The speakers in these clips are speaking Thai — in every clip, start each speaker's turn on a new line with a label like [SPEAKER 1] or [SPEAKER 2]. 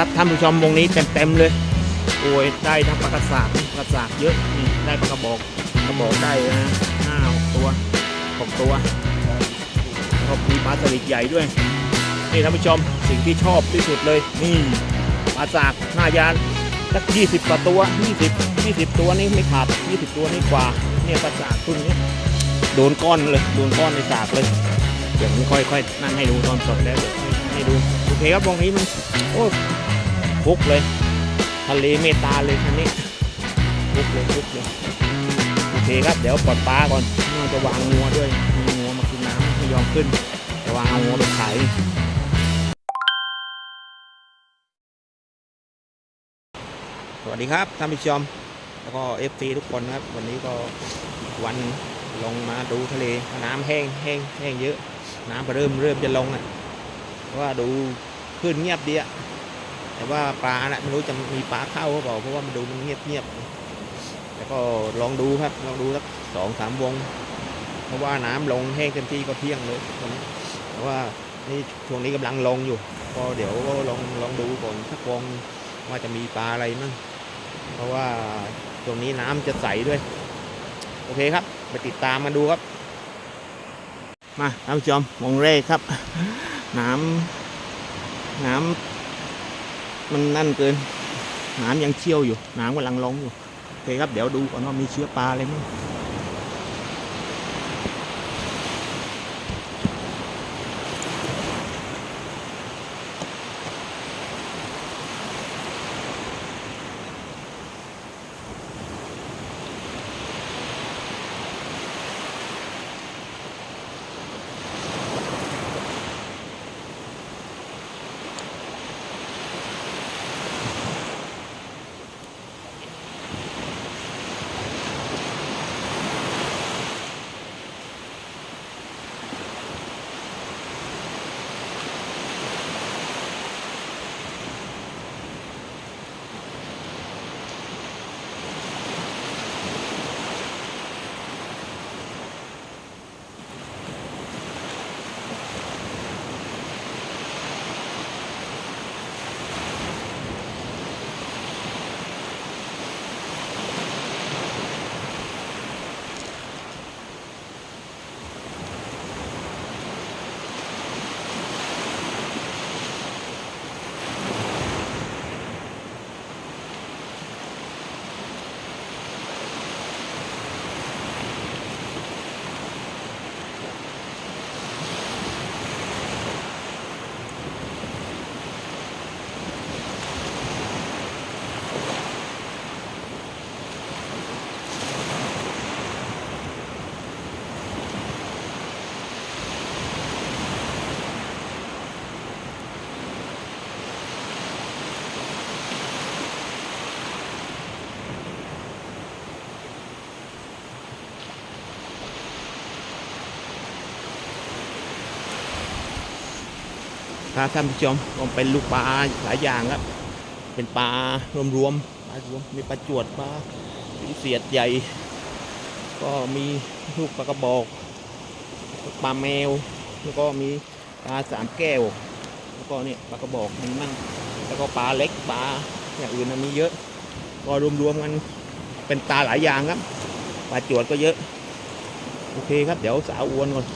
[SPEAKER 1] ครับท่านผู้ชมวงนี้เต็มๆเลยโอ้ยได้ทั้งปลากระสากปลากระสากเยอะนี่ได้ปลากระบอกกระบอกได้นะห้าหกตัวหกตัวแล้วก็มีปลาสลิดใหญ่ด้วยนี่ท่านผู้ชมสิ่งที่ชอบที่สุดเลยนี่ปลาสากหน้ายานสักยี่สิบกว่าตัวยี่สิบยี่สิบตัวนี่ไม่ขาดยี่สิบตัวนี่กว่าเนี่ยปลาสากตัวนี้โดนก้อนเลยโดนก้อนในสากเลยเดี๋ยวผมค่อยๆนั่งให้ดูตอนสดแล้วเดี๋ยวให้ดูโอเคครับวงนี้มันโอ้ ฟุกเลยทะเลเมตตาเลยคันนี้ฟุกเลยฟุกเลยโอเคครับเดี๋ยวปลดปลาก่อนน่าจะวางงัวด้วยมีงัวมากินน้ำไม่ยอมขึ้นจะวางเอางัวไปขายสวัสดีครับท่านผู้ชมแล้วก็เอฟซีทุกคนนะครับ วันนี้ก็วันลงมาดูทะเลน้ำแห้งแห้งแห้งเยอะ น้ำเริ่มเริ่มจะลงอะเพราะว่าดูขึ้นเงียบดีอะ แต่ว่าปลาน่ะไม่รู้จะมีปลาเข้าหรือเปล่าเพราะว่ามันดูมันเงียบเงียบๆแต่ก็ลองดูครับลองดูสักสองสามวง เพราะว่าน้ำลงแห้งเต็มที่ก็เที่ยงเลยตอนนี้แต่ว่านี่ช่วงนี้กำลังลงอยู่ ก็เดี๋ยวก็ลองลองดูก่อนสักวงว่าจะมีปลาอะไรมั่งเพราะว่าช่วงนี้น้ำจะใสด้วย โอเคครับไปติดตามมาดูครับ มาท่านผู้ชมวงแรกครับ น้ำน้ำ มันนั่นเกินน้ำยังเชี่ยวอยู่น้ำกำลังลงอยู่โอเคครับเดี๋ยวดูก่อนว่ามีเชื้อปลาอะไรไหม งถ้าท่านผู้ชมก็เป็นลูกปลาหลายอย่างครับ เป็นปลารวมๆปลารวมมีปลาจวดปลาปีเสียดใหญ่ ก็มีลูกปลากระบอกปลาแมว แล้วก็มีปลาสามแก้ว แล้วก็เนี่ยปลากระบอกมีมั่งแล้วก็ปลาเล็กปลาอย่างอื่นนมีเยอะ ก็รวมๆกันเป็นปลาหลายอย่างครับปลาจวดก็เยอะ โอเคครับเดี๋ยวสาวอวนก่อน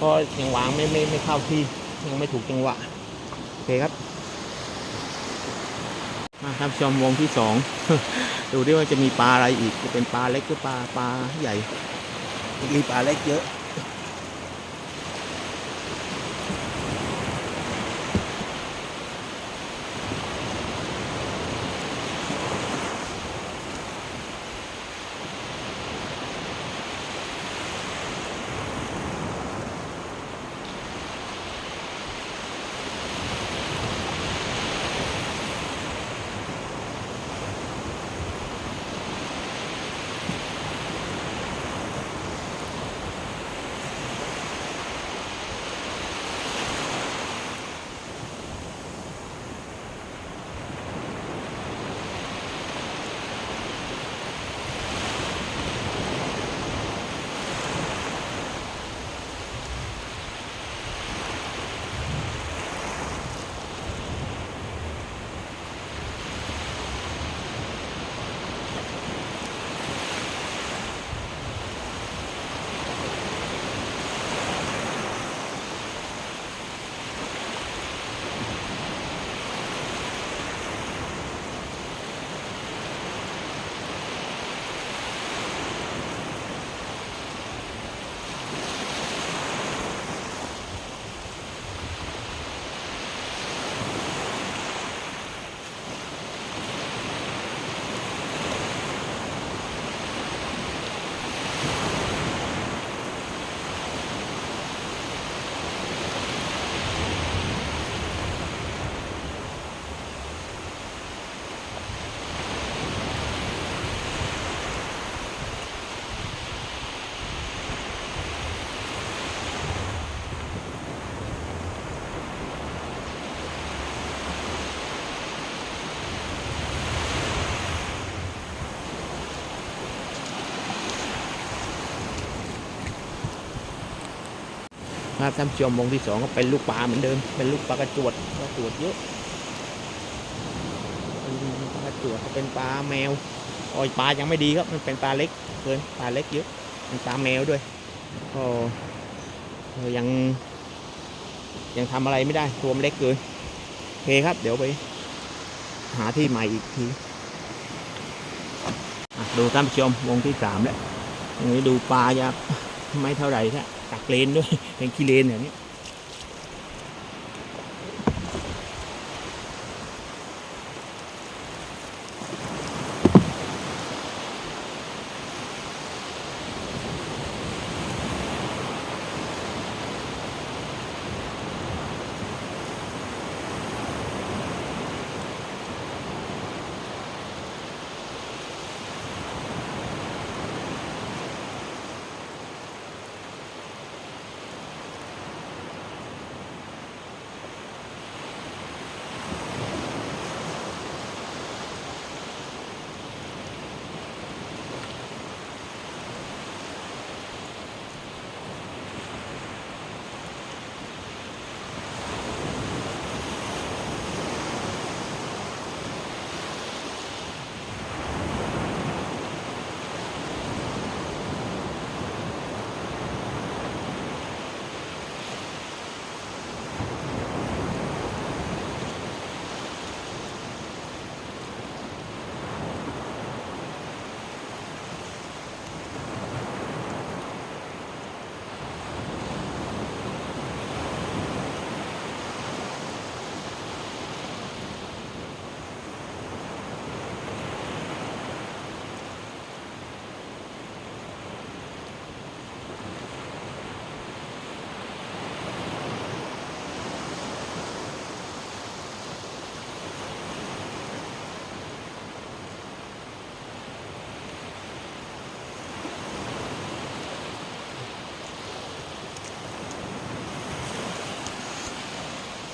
[SPEAKER 1] ก็ยังวางไม่ไม่ไม่เข้าที่ ยังไม่ถูกจังหวะ โอเคครับ มาครับชมวงที่สองดูดิว่าจะมีปลาอะไรอีก จะเป็นปลาเล็กหรือปลาปลาใหญ่มีปลาเล็กเยอะ ครับท่านผู้ชมวงที่สองก็เป็นลูกปลาเหมือนเดิม เป็นลูกปลากระจวดปลากระจวดเยอะปลากระจวดก็เป็นปลาแมวโอ้ยปลายังไม่ดีครับมันเป็นปลาเล็กเกินปลาเล็กเยอะเป็นปลาแมวด้วยก็ยังยังทำอะไรไม่ได้ตัวมันเล็กเกินโอเคครับ เดี๋ยวไปหาที่ใหม่อีกทีดูท่านผู้ชมวงที่สามแล้วตรงนี้ดูปลาจะไม่เท่าไหร่แค่ ตักเลนด้วยเป็นขี้เลนอย่างนี้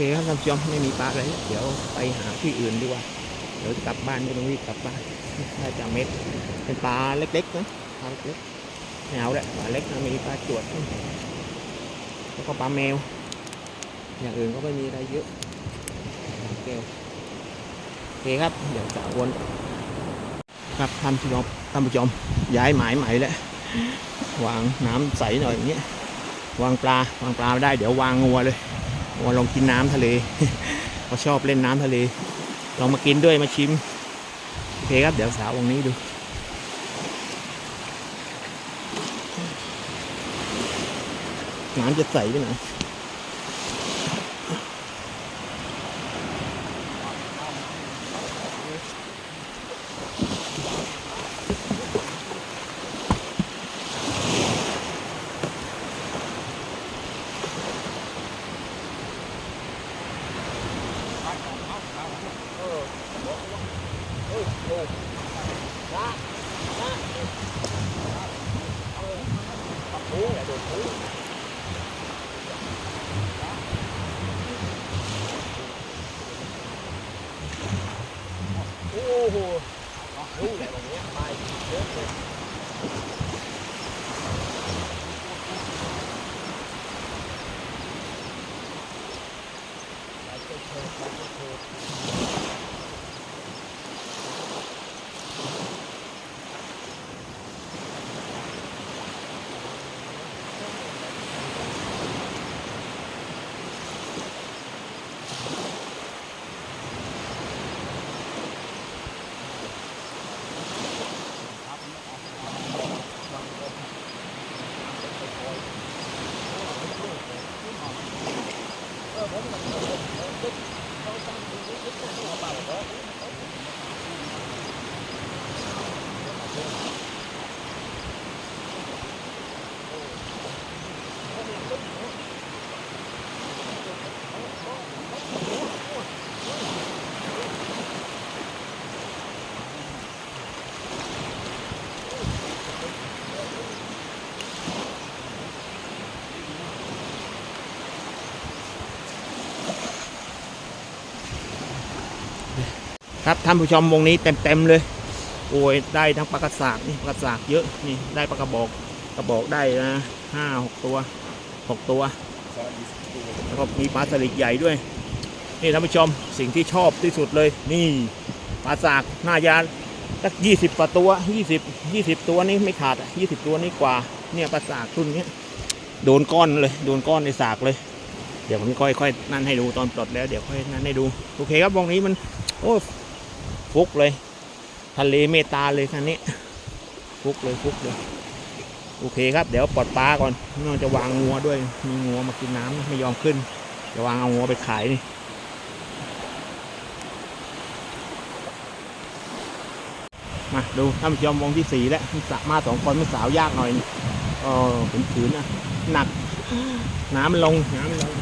[SPEAKER 1] เคครับท่านผู้ชมไม่มีปลาเลยเดี๋ยวไปหาที่อื่นดีกว่า เดี๋ยวกลับบ้านก็ต้องรีบกลับบ้านน่าจะเม็ดเป็นปลาเล็กๆนะปลาเล็กๆไม่เอาแหละปลาเล็กนะมีปลาจวดแล้วก็ปลาแมว อย่างอื่นก็ไม่มีอะไรเยอะโอเคโอเคครับ เดี๋ยวจะวนครับท่านผู้ชมท่านผู้ชมย้ายหมายใหม่แล้ววางน้ำใสหน่อยอย่างเงี้ยวางปลาวางปลาไม่ได้เดี๋ยววางงัวเลย มาลองกินน้ำทะเลเขาชอบเล่นน้ำทะเล ลองมากินด้วยมาชิม โอเคครับ เดี๋ยวสาววงนี้ดู น้ำจะใสไปหน่อย โอ้โหนี่แหละตรงนี้ไปเยอะเลย ครับท่านผู้ชมวงนี้เต็มๆเลย โอ้ยได้ทั้งปลากระสากนี่ปลากระสากเยอะนี่ได้ปลากระบอกกระบอกได้นะห้าหกตัวหกตัวแล้วก็มีปลาสลิดใหญ่ด้วย นี่ท่านผู้ชมสิ่งที่ชอบที่สุดเลย นี่ปลาสากหน้ายานสักยี่สิบกว่าตัวยี่สิบยี่สิบตัวนี้ไม่ขาดยี่สิบตัวนี้กว่า เนี่ยปลาสากรุ่นนี้โดนก้อนเลย โดนก้อนในสากเลย เดี๋ยวผมค่อยค่อยนั่นให้ดูตอนปลดแล้วเดี๋ยวค่อยนั่นให้ดู โอเคครับวงนี้มัน โอ้ ฟุกเลย ทะเลเมตตาเลยคันนี้ ฟุกเลยฟุกเลย โอเคครับ เดี๋ยวปลดปลาก่อนน่าจะวางงัวด้วย มีงัวมากินน้ำไม่ยอมขึ้น จะวางเอางัวไปขายนี่มาดูท่านผู้ชมวงที่สี่แล้วมันสะมาสองคนมันสาวยากหน่อยนี่เอเป็นขืนนะหนัก น้ำมันลงน้ำมันลง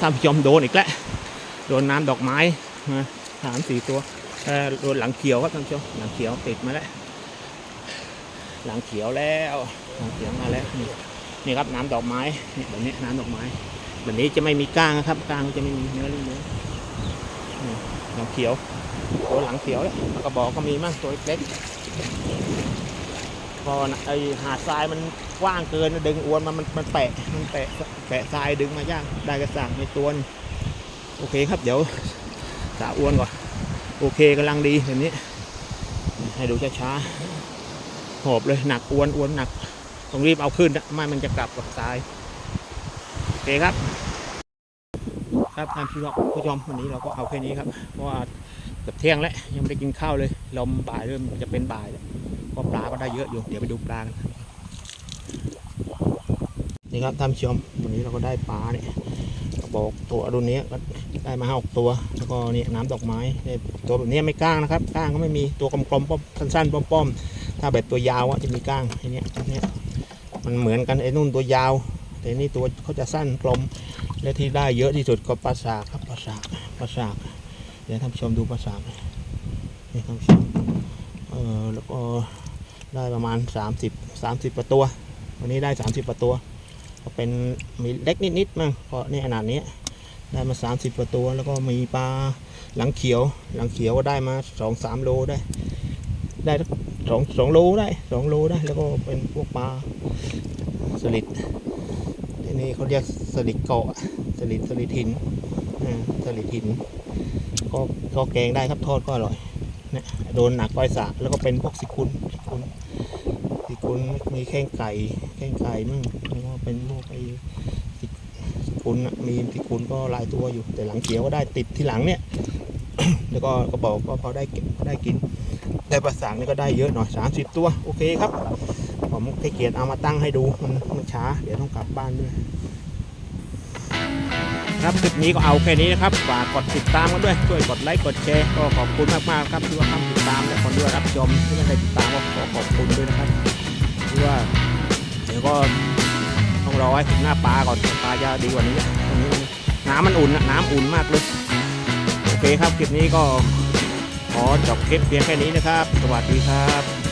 [SPEAKER 1] ท่านผู้ชมโดนอีกแล้วโดนน้ำดอกไม้นะสามสี่ตัวโดนหลังเขียวครับท่านผู้ชมหลังเขียวติดมาแล้วหลังเขียวแล้วหลังเขียวมาแล้วนี่นี่ครับน้ำดอกไม้นี่แบบนี้น้ำดอกไม้แบบนี้จะไม่มีก้างนะครับก้างจะไม่มีเนื้อเนื้อหลังเขียวตัวหลังเขียวแล้วกระบอกก็มีมั่งตัวเล็ก พอไอหาดทรายมันกว้างเกินดึงอวนมามันมันแปะมันแปะแปะทรายดึงมายากได้กระสังในตัวนโอเคครับเดี๋ยวสาอวนก่อนโอเคกำลังดีแบบนี้ ให้ดูช้าๆหอบเลยหนักอวนอวนหนักต้องรีบเอาขึ้นนะไม่มันจะกลับกับทรายโอเคครับ ครับท่านผู้ชมผู้ชมวันนี้เราก็เอาแค่นี้ครับเพราะว่าเกือบเที่ยงแล้วยังไม่ได้กินข้าวเลยลมบ่ายเริ่มจะเป็นบ่ายแล้ว ก็ปลาก็ได้เยอะอยู่ เดี๋ยวไปดูปลากันนี่ครับท่านผู้ชมวันนี้เราก็ได้ปลาเนี่ยกระบอกตัวรุ่นนี้ก็ได้มาห้าหกตัว แล้วก็นี่น้ำดอกไม้ตัวแบบนี้ไม่ก้างนะครับก้างก็ไม่มีตัวกลมๆป้อมสั้นๆป้อมๆถ้าแบบตัวยาวอะจะมีก้างไอ้นี้ยอันเนี้มันเหมือนกันไอ้นู่นตัวยาว แต่นี่ตัวเขาจะสั้นกลมและที่ได้เยอะที่สุดก็ปลาสากครับปลาสากปลาสากเดี๋ยวท่านผู้ชมดูปลาสากนี่ท่านผู้ชมเออแล้วก็ ได้ประมาณ 30 30ประตัว วันนี้ได้ 30ประตัวก็เป็นมีเล็กนิดๆมั้งเพราะนี่ขนาดนี้ได้มา 30ประตัว แล้วก็มีปลาหลังเขียว หลังเขียวก็ได้มา 2 3 โลได้ ได้สองสองโลได้สองโลได้ แล้วก็เป็นพวกปลาสลิดที่นี่เขาเรียกสลิดเกาะสลิดสลิดหินอ่าสลิดหินก็ก็แกงได้ครับทอดก็อร่อยเนี่ยโดนหนักก้อยสะแล้วก็เป็นพวกสิคุนสิคุนุนมีแข้งไก่แข้งไก่มั่งแล้วก็เป็นพวกไอ้สิคุนมีสิคุนก็หลายตัวอยู่ แต่หลังเขียวก็ได้ติดที่หลังเนี่ย แล้วก็ก็บอกก็พอได้เก็บได้กิน ได้ประสานนี่ก็ได้เยอะหน่อย 30 ตัว โอเคครับ ผมให้เกียรติเอามาตั้งให้ดูมันมันช้า เดี๋ยวต้องกลับบ้านด้วยครับคลิปนี้ก็เอาแค่นี้นะครับ ฝากกดติดตามกันด้วย ช่วยกดไลค์กดแชร์ ก็ขอบคุณมากๆครับที่ว่าทำติดตามและคนด้วยรับชมที่ยังได้ติดตามก็ขอขอบคุณด้วยนะครับ ที่ว่าเดี๋ยวก็ต้องรอให้ถึงหน้าปลาก่อนปลาจะดีกว่านี้ตรงนี้น้ำมันอุ่นนะน้ำอุ่นมากเลยโอเคครับคลิปนี้ก็ขอจบคลิปเพียงแค่นี้นะครับ สวัสดีครับ